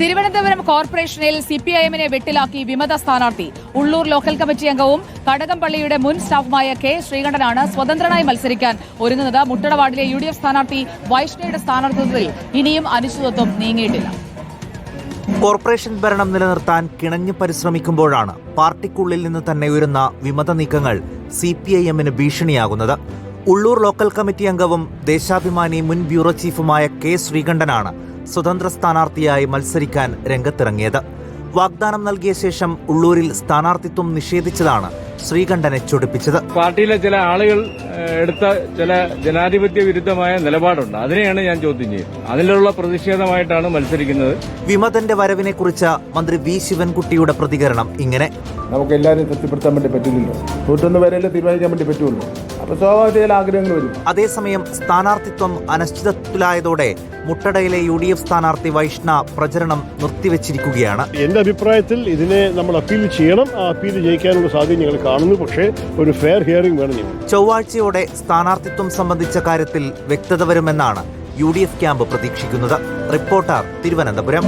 തിരുവനന്തപുരം കോർപ്പറേഷനിൽ C P I എമ്മിനെ വെട്ടിലാക്കി വിമത സ്ഥാനാർത്ഥി. ഉള്ളൂർ ലോക്കൽ കമ്മിറ്റി അംഗവും കടകംപള്ളിയുടെ മുൻ സ്റ്റാഫുമായ കെ ശ്രീകണ്ഠനാണ് സ്വതന്ത്രനായി മത്സരിക്കാൻ ഒരുങ്ങുന്നത്. മുട്ടട വാർഡിലെ യു ഡി എഫ് സ്ഥാനാർത്ഥി വൈഷ്ണയുടെ സ്ഥാനാർത്ഥിത്വത്തിൽ ഇനിയും അനിശ്ചിതത്വം നീങ്ങിയിട്ടില്ല. കോർപ്പറേഷൻ ഭരണം നിലനിർത്താൻ കിണഞ്ഞു പരിശ്രമിക്കുമ്പോഴാണ് പാർട്ടിക്കുള്ളിൽ നിന്ന് തന്നെ ഉയരുന്ന വിമത നീക്കങ്ങൾ സി പി ഐ എമ്മിന് ഭീഷണിയാകുന്നത്. ഉള്ളൂർ ലോക്കൽ കമ്മിറ്റി അംഗവും ദേശാഭിമാനി മുൻ ബ്യൂറോ ചീഫുമായ കെ ശ്രീകണ്ഠനാണ് സ്വതന്ത്ര സ്ഥാനാർത്ഥിയായി മത്സരിക്കാൻ രംഗത്തിറങ്ങിയത്. വാഗ്ദാനം നൽകിയ ശേഷം ഉള്ളൂരിൽ സ്ഥാനാർത്ഥിത്വം നിഷേധിച്ചതാണ് ശ്രീകണ്ഠനെ ചൊടിപ്പിച്ചത്. പാർട്ടിയിലെ ചില ആളുകൾ എടുത്ത ചില ജനാധിപത്യ വിരുദ്ധമായ നിലപാടുണ്ട്. അതിനെയാണ് ഞാൻ ചോദ്യം ചെയ്യുന്നത് അതിലുള്ള പ്രതിഷേധമായിട്ടാണ് മത്സരിക്കുന്നത്. വിമതന്റെ വരവിനെ കുറിച്ച് മന്ത്രി വി ശിവൻകുട്ടിയുടെ പ്രതികരണം ഇങ്ങനെ. നമുക്ക് എല്ലാവരെയും തൃപ്തിപ്പെടുത്താൻ വേണ്ടി പറ്റില്ലല്ലോ. നൂറ്റൊന്ന് പേരെല്ലാം തീരുമാനിക്കാൻ വേണ്ടി പറ്റുമല്ലോ അപ്പോൾ സ്വാഭാവിക ചില ആഗ്രഹങ്ങൾ വരും. അതേസമയം സ്ഥാനാർത്ഥിത്വം അനിശ്ചിതത്വത്തിലായതോടെ മുട്ടടയിലെ യു ഡി എഫ് സ്ഥാനാർത്ഥി വൈഷ്ണ പ്രചരണം നിർത്തിവെച്ചിരിക്കുകയാണ്. എന്റെ അഭിപ്രായത്തിൽ ഇതിനെ നമ്മൾ അപ്പീൽ ചെയ്യണം. ആ അപ്പീൽ ജയിക്കാനുള്ള സാധ്യത ഞങ്ങൾ കാണുന്നു. പക്ഷേ ഒരു ഫെയർ ഹിയറിംഗ് വേണം ഞങ്ങൾ ചൊവ്വാഴ്ചയോടെ സ്ഥാനാർത്ഥിത്വം സംബന്ധിച്ച കാര്യത്തിൽ വ്യക്തത വരുമെന്നാണ് യു ഡി എഫ് ക്യാമ്പ് പ്രതീക്ഷിക്കുന്നത്. റിപ്പോർട്ടർ തിരുവനന്തപുരം.